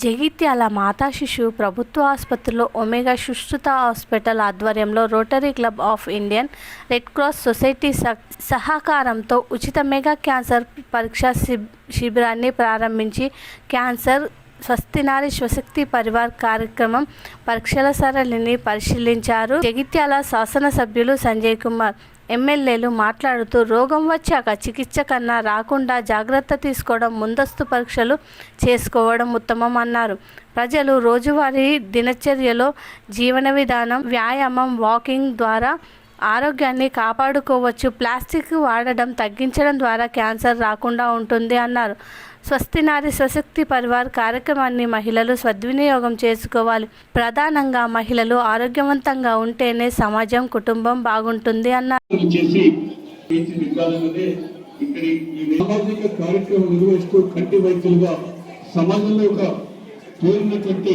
జగిత్యాల మాతా శిశు ప్రభుత్వ ఆసుపత్రిలో ఒమేగా సుశ్రుత హాస్పిటల్ ఆధ్వర్యంలో rotary club of Indian red cross society సహకారంతో ఉచిత మెగా క్యాన్సర్ పరీక్ష శిబిరాన్ని ప్రారంభించి క్యాన్సర్ స్వస్తినారి స్వశక్తి పరివార్ కార్యక్రమం పరీక్షల సరళిని పరిశీలించారు. జగిత్యాల శాసనసభ్యులు సంజయ్ కుమార్ ఎమ్మెల్యేలు మాట్లాడుతూ రోగం వచ్చాక చికిత్స కన్నా రాకుండా జాగ్రత్త తీసుకోవడం ముందస్తు పరీక్షలు చేసుకోవడం ఉత్తమం అన్నారు. ప్రజలు రోజువారీ దినచర్యలో జీవన విధానం వ్యాయామం వాకింగ్ ద్వారా ఆరోగ్యాన్ని కాపాడుకోవచ్చు. ప్లాస్టిక్ వాడడం తగ్గించడం ద్వారా క్యాన్సర్ రాకుండా ఉంటుంది అన్నారు. స్వస్తి నారి సశక్తి పరివార్ కార్యక్రమాన్ని మహిళలు సద్వినియోగం చేసుకోవాలి. ప్రధానంగా మహిళలు ఆరోగ్యవంతంగా ఉంటేనే సమాజం కుటుంబం బాగుంటుంది అన్నారు. సమాజంలో ఒక పేరున్నటువంటి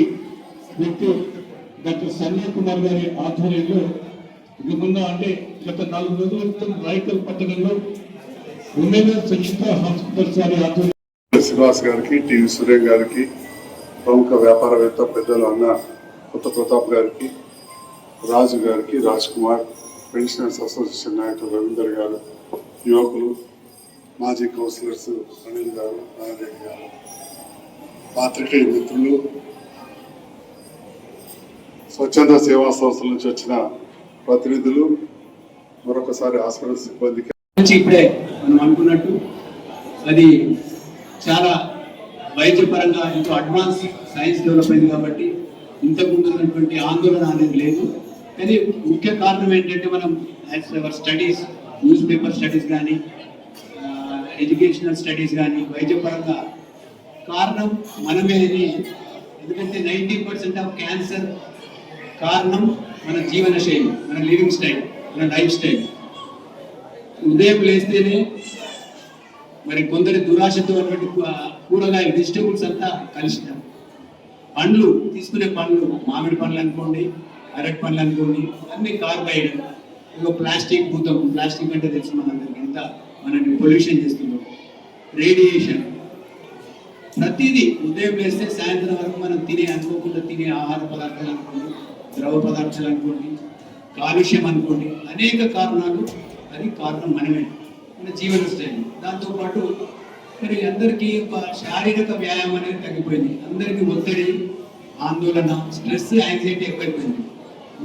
వ్యక్తి డాక్టర్ సంజయ్ కుమార్ గారి ఆధ్వర్యంలో ఇది మొన్న అంటే గత నాలుగు రోజుల క్రితం రాయకల్ పట్టణంలో ఉమెన్ సంయుక్త హాస్పిటల్స్ వారి ఆధ్వర్యంలో శ్రీనివాస్ గారికి టివి సురేష్ గారికి ప్రముఖ వ్యాపారవేత్త పెద్దలు అన్న కొత్త ప్రతాప్ గారికి రాజు గారికి రాజ్ కుమార్ పెన్షనర్స్ అసోసియేషన్ నాయకులు రవీందర్ గారు యువకులు మాజీ కౌన్సిలర్స్ అనిల్ గారు నారాయణ గారు పాత్రికేయ మిత్రులు స్వచ్ఛంద సేవా సంస్థల నుంచి వచ్చిన ప్రతినిధులు మరొకసారి హాస్పిటల్ సిబ్బందికి ఇప్పుడే మనం అనుకున్నట్టు అది చాలా వైద్యపరంగా ఎంతో అడ్వాన్స్ సైన్స్ డెవలప్ అయింది కాబట్టి ఇంతకుముందు ఉన్నటువంటి ఆందోళన అనేది లేదు. కానీ ముఖ్య కారణం ఏంటంటే మనం as our studies newspaper studies కానీ ఎడ్యుకేషనల్ స్టడీస్ కానీ వైద్యపరంగా కారణం మనమే అని ఎందుకంటే నైంటీ పర్సెంట్ ఆఫ్ క్యాన్సర్ కారణం మన జీవన శైలి మన లివింగ్ స్టైల్ మన లైఫ్ స్టైల్ ఉదయం లేస్తేనే మరి కొందరి దురాశతో అటువంటి కూరగాయలు వెజిటేబుల్స్ అంతా కలిసినాం. పండ్లు తీసుకునే పండ్లు మామిడి పండ్లు అనుకోండి అరటి పండ్లు అనుకోండి అన్ని కార్బైడ్. ఇంకో ప్లాస్టిక్ భూతం ప్లాస్టిక్ అంటే తెలుసు మనందరికీ ఎంత మనల్ని పొల్యూషన్ చేస్తుందో. రేడియేషన్. ప్రతిదీ ఉదయం లేస్తే సాయంత్రం వరకు మనం తినే అనుకోకుండా తినే ఆహార పదార్థాలు అనుకోండి ద్రవ పదార్థాలు అనుకోండి కాలుష్యం అనుకోండి అనేక కారణాలు అది కారణం మనమే మన జీవన శైలి. దాంతోపాటు మరి అందరికీ ఒక శారీరక వ్యాయామం అనేది తగ్గిపోయింది. అందరికీ ఒత్తిడి ఆందోళన స్ట్రెస్ యాంగ్జైటీ ఎక్కువైపోయింది.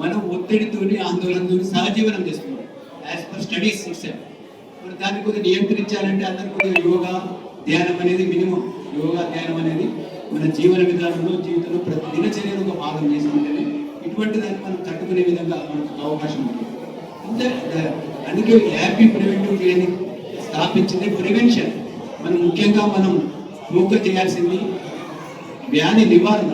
మనం ఒత్తిడితోని ఆందోళనతో సహజీవనం చేస్తున్నాం. యాజ్ పర్ స్టడీస్ ఇచ్చాం మరి దాన్ని కొద్దిగా నియంత్రించాలంటే అందరు కొద్దిగా యోగా ధ్యానం అనేది మినిమం. యోగా ధ్యానం అనేది మన జీవన విధానంలో జీవితంలో ప్రతి దినచర్యలు ఒక భాగం చేసుకుంటేనే ఎటువంటి దాన్ని మనం తట్టుకునే విధంగా మనకు అవకాశం ఉంది. అందుకే హ్యాపీ ప్రివెంటివ్ క్లినిక్ స్థాపించింది ప్రివెన్షన్. మనం ముఖ్యంగా మనం ఫోకస్ చేయాల్సింది వ్యాధి నివారణ.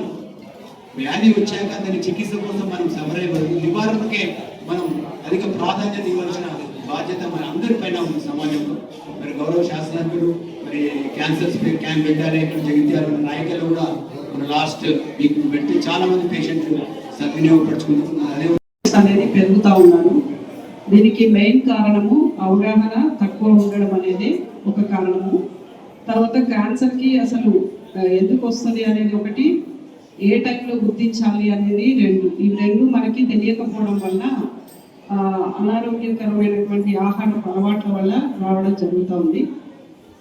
వ్యాధి వచ్చాక దాని చికిత్స కోసం మనం సమరయ్యబడి నివారణకే మనం అధిక ప్రాధాన్యత ఇవ్వాల్సిన బాధ్యత మన అందరి పైన ఉంది సమాజంలో. మరి గౌరవ శాస్త్రజ్ఞులు మరి క్యాన్సర్ క్యాంప్ పెట్టారు ఇక్కడ జగిత్యాల నాయకులు కూడా మన లాస్ట్ వీక్ పెట్టి చాలా మంది పేషెంట్లు సద్వినియోగపరుచుకుంటున్నారు అనేది పెరుగుతూ ఉన్నాడు దీనికి మెయిన్ కారణము అవగాహన తక్కువ ఉండడం అనేది ఒక కారణము. తర్వాత క్యాన్సర్కి అసలు ఎందుకు వస్తుంది అనేది ఒకటి ఏ టైంలో గుర్తించాలి అనేది రెండు. ఈ రెండు మనకి తెలియకపోవడం వల్ల అనారోగ్యకరమైనటువంటి ఆహార అలవాట్ల వల్ల రావడం జరుగుతూ ఉంది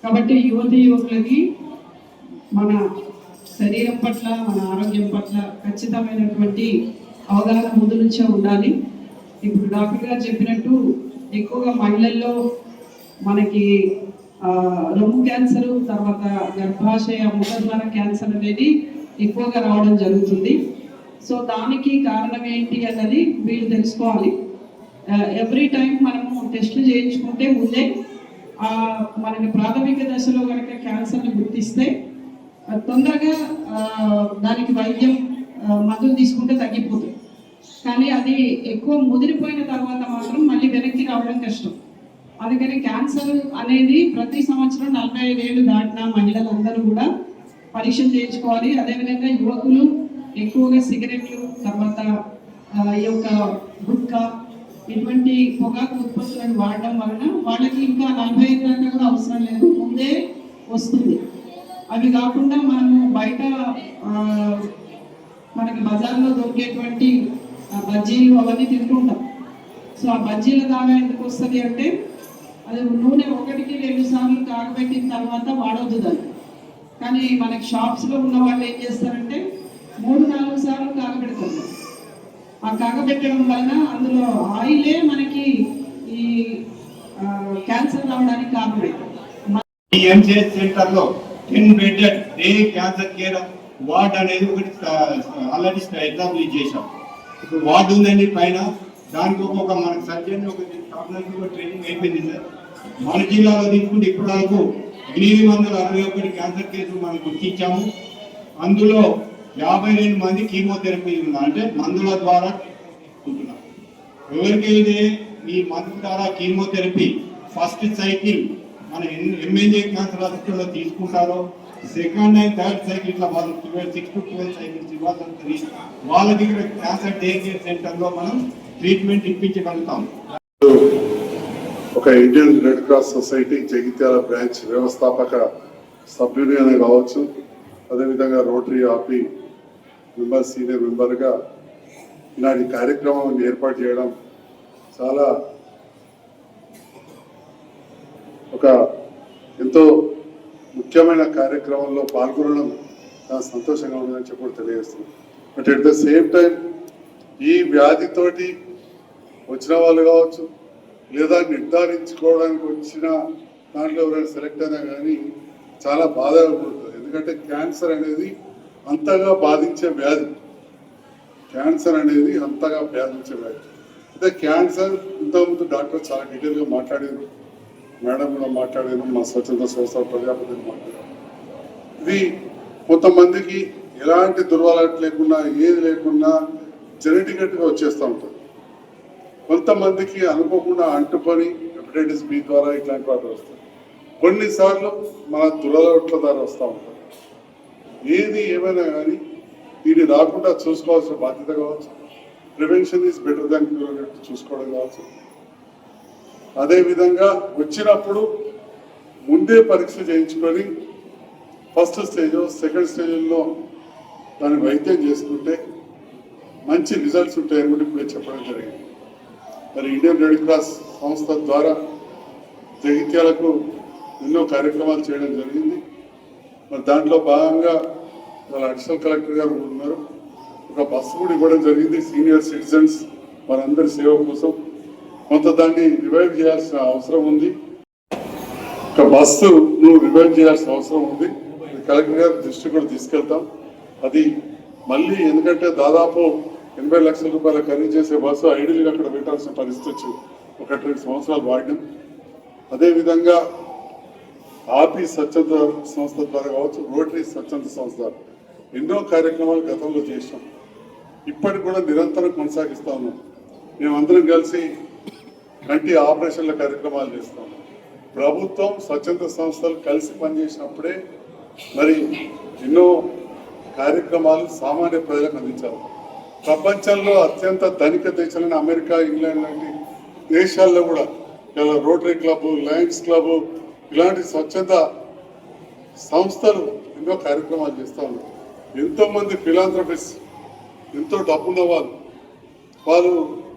కాబట్టి యువతి యువకులకి మన శరీరం పట్ల మన ఆరోగ్యం పట్ల ఖచ్చితమైనటువంటి అవగాహన ముందు నుంచే ఉండాలి. ఇప్పుడు డాక్టర్ గారు చెప్పినట్టు ఎక్కువగా మహిళల్లో మనకి రొమ్ము క్యాన్సర్ తర్వాత గర్భాశయ ముఖద్వార క్యాన్సర్ అనేది ఎక్కువగా రావడం జరుగుతుంది. సో దానికి కారణం ఏంటి అన్నది వీళ్ళు తెలుసుకోవాలి. ఎవ్రీ టైం మనము టెస్టులు చేయించుకుంటే ముందే మనకి ప్రాథమిక దశలో కనుక క్యాన్సర్ని గుర్తిస్తే తొందరగా దానికి వైద్యం మందులు తీసుకుంటే తగ్గిపోతుంది. కానీ అది ఎక్కువ ముదిరిపోయిన తర్వాత మాత్రం మళ్ళీ వెనక్కి రావడం కష్టం. అందుకని క్యాన్సర్ అనేది ప్రతి సంవత్సరం నలభై ఐదు ఏళ్ళు దాటిన మహిళలందరూ కూడా పరీక్ష చేయించుకోవాలి. అదేవిధంగా యువకులు ఎక్కువగా సిగరెట్లు తర్వాత ఈ యొక్క గుట్కా ఇటువంటి పొగాకు ఉత్పత్తులను వాడడం వలన వాళ్ళకి ఇంకా నలభై ఐదు దాకా కూడా అవసరం లేదు. ముందే వస్తుంది. అవి కాకుండా మనము బయట మనకి బజార్లో దొరికేటువంటి ఆ, బజ్జీలు అవన్నీ తింటుంటాం. సో ఆ బజ్జీల దాగా ఎందుకు వస్తుంది అంటే అది నూనె ఒకటికి రెండు సార్లు కాగబెట్టిన తర్వాత వాడొద్దు దాన్ని. కానీ మనకి షాప్స్లో ఉన్న వాళ్ళు ఏం చేస్తారంటే మూడు నాలుగు సార్లు కాగబెడతారు. ఆ కాగబెట్టడం వలన అందులో ఆయిలే మనకి ఈ క్యాన్సర్ రావడానికి కారణమైంది ఈ MCS ten day cancer care ward అనేది ఒకటి ఆల్రెడీ ఎగ్జాంపుల్ చేశాం. ఇప్పుడు వార్డు ఉందండి పైన. దానికి ఒక్కొక్క మనకు సర్జన్ ఒక ట్రైనింగ్ అయిపోయింది సార్. మన జిల్లాలో తీసుకుంటే ఇప్పటి వరకు ఎనిమిది వందల అరవై ఒకటి క్యాన్సర్ కేసులు మనం గుర్తించాము. అందులో యాభై రెండు మంది కీమోథెరపీ ఉన్నారు. అంటే మందుల ద్వారా తీసుకుంటున్నారు ఎవరికైతే ఈ మందు ద్వారా కీమోథెరపీ ఫస్ట్ సైకిల్ మన ఎంఎన్జే క్యాన్సర్ తీసుకుంటారో సెకండ్ అండ్ థర్డ్ సైకిల్ ఇట్లా వాళ్ళు twelve six to twelve cycles ఇవ్వాల్సి వాళ్ళ దగ్గర క్యాన్సర్ డే కేర్ సెంటర్లో మనం ట్రీట్మెంట్ ఇప్పించగలుగుతాం. ఒక Indian red cross society Jagtial branch వ్యవస్థాపక సభ్యునిగానే కావచ్చు అదేవిధంగా రోటరీ ఆపి మెంబర్ సీనియర్ మెంబర్గా ఇలాంటి కార్యక్రమం ఏర్పాటు చేయడం చాలా ఒక ఎంతో ముఖ్యమైన కార్యక్రమంలో పాల్గొనడం చాలా సంతోషంగా ఉందని చెప్పి కూడా తెలియజేస్తుంది but at the same time ఈ వ్యాధితోటి వచ్చిన వాళ్ళు కావచ్చు లేదా నిర్ధారించుకోవడానికి వచ్చిన దాంట్లో ఎవరైనా సెలెక్ట్ అయినా కానీ చాలా బాధగా ఉంటుంది. ఎందుకంటే క్యాన్సర్ అనేది అంతగా బాధించే వ్యాధి. క్యాన్సర్ అనేది అంతగా బాధించే వ్యాధి. అయితే క్యాన్సర్ ఇంతకుముందు డాక్టర్ చాలా డీటెయిల్గా మాట్లాడారు. మేడం కూడా మాట్లాడారు మా స్వచ్ఛంద సంస్థ ప్రజాపతి మాట్లాడారు. ఇది కొంతమందికి ఎలాంటి దుర్వాలట లేకుండా ఏది లేకుండా జెనెటిక్గా వచ్చేస్తూ ఉంటుంది. కొంతమందికి అనుకోకుండా అంటుకొని హెపటైటిస్ బి ద్వారా ఇట్లాంటి వాటి వస్తాయి. కొన్నిసార్లు మన దురదొట్ల ద్వారా వస్తూ ఉంటాయి ఏది ఏమైనా కానీ దీన్ని రాకుండా చూసుకోవాల్సిన బాధ్యత కావచ్చు. Prevention is better than cure చూసుకోవడం కావచ్చు. అదేవిధంగా వచ్చినప్పుడు ముందే పరీక్ష చేయించుకొని ఫస్ట్ స్టేజ్ సెకండ్ స్టేజ్లో దాన్ని వైద్యం చేసుకుంటే మంచి రిజల్ట్స్ ఉంటాయని కూడా ఇప్పుడే చెప్పడం జరిగింది. మరి ఇండియన్ రెడ్ క్రాస్ సంస్థ ద్వారా జగిత్యాలకు ఎన్నో కార్యక్రమాలు చేయడం జరిగింది. మరి దాంట్లో భాగంగా వాళ్ళ అడిషనల్ కలెక్టర్ గారు ఉన్నారు. ఒక బస్సు కూడా ఇవ్వడం జరిగింది. సీనియర్ సిటిజన్స్ వారందరి సేవ కోసం కొంత దాన్ని రివైవ్ చేయాల్సిన అవసరం ఉంది. ఒక బస్సు నువ్వు రివైవ్ చేయాల్సిన అవసరం ఉంది. కలెక్టర్ గారి దృష్టి కూడా తీసుకెళ్తాం. అది మళ్ళీ ఎందుకంటే దాదాపు ఎనభై లక్షల రూపాయల ఖరీదు చేసే బస్సు ఐడియల్గా అక్కడ పెట్టాల్సిన పరిస్థితి వచ్చి ఒకటి రెండు సంవత్సరాలు వాడినాం. అదేవిధంగా ఆపి స్వచ్ఛంద సంస్థ ద్వారా కావచ్చు రోటరీ స్వచ్ఛంద సంస్థ ఎన్నో కార్యక్రమాలు గతంలో చేసాం ఇప్పటికి కూడా నిరంతరం కొనసాగిస్తా ఉన్నాం. మేమందరం కలిసి కంటి ఆపరేషన్ల కార్యక్రమాలు చేస్తాం. ప్రభుత్వం స్వచ్ఛంద సంస్థలు కలిసి పనిచేసినప్పుడే మరి ఎన్నో కార్యక్రమాలు సామాన్య ప్రజలకు అందించాలి. ప్రపంచంలో అత్యంత ధనిక దేశాలైన అమెరికా ఇంగ్లాండ్ లాంటి దేశాల్లో కూడా ఇలా రోటరీ క్లబ్ లయన్స్ క్లబ్ ఇలాంటి స్వచ్ఛంద సంస్థలు ఎన్నో కార్యక్రమాలు చేస్తూ ఉన్నారు. ఎంతోమంది ఫిలాంథ్రపిస్ట్ ఎంతో డబ్బున్న వాళ్ళు వాళ్ళు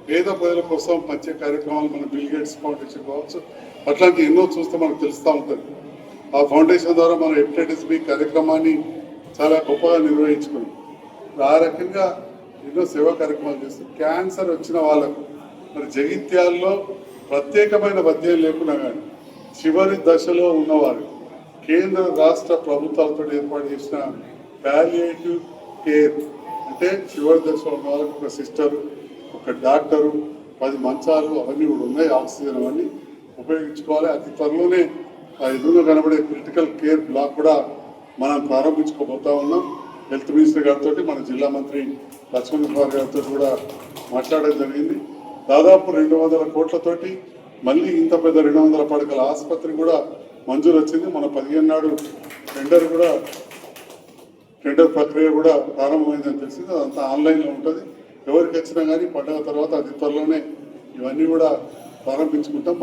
పేద ప్రజల కోసం మంచి కార్యక్రమాలు మన బిల్ గేట్స్ ఫౌండేషన్ కావచ్చు అట్లాంటి ఎన్నో చూస్తే మనకు తెలుస్తూ ఉంటుంది. ఆ ఫౌండేషన్ ద్వారా మన హెపటైటిస్ బి కార్యక్రమాన్ని చాలా గొప్పగా నిర్వహించుకున్నాం. ఆ రకంగా ఎన్నో సేవా కార్యక్రమాలు చేస్తాం. క్యాన్సర్ వచ్చిన వాళ్ళకు మరి జగిత్యాల్లో ప్రత్యేకమైన పద్యం లేకున్నా కానీ చివరి దశలో ఉన్నవారు కేంద్ర రాష్ట్ర ప్రభుత్వాలతో ఏర్పాటు చేసిన పాలియేటివ్ కేర్ అంటే చివరి దశలో ఉన్న వాళ్ళకి ఒక సిస్టర్ ఒక డాక్టరు పది మంచాలు అవన్నీ కూడా ఉన్నాయి ఆక్సిజన్ అవన్నీ ఉపయోగించుకోవాలి. అతి త్వరలోనే ఆ ఎదురుగా కనబడే క్రిటికల్ కేర్ బ్లాక్ కూడా మనం ప్రారంభించుకోబోతా ఉన్నాం. హెల్త్ మినిస్టర్ గారితో మన జిల్లా మంత్రి లక్ష్మణ్ కుమార్ గారితో కూడా మాట్లాడడం జరిగింది. దాదాపు రెండు వందల కోట్లతోటి మళ్ళీ ఇంత పెద్ద రెండు వందల పడకల ఆసుపత్రి కూడా మంజూరు వచ్చింది. మన పదిహేను నాడు టెండర్ కూడా టెండర్ ప్రక్రియ కూడా ప్రారంభమైందని తెలిసింది. అదంతా ఆన్లైన్లో ఉంటుంది. ఎవరికి వచ్చినా కానీ పండుగ తర్వాత అతి త్వరలోనే ఇవన్నీ కూడా ప్రారంభించుకుంటాం.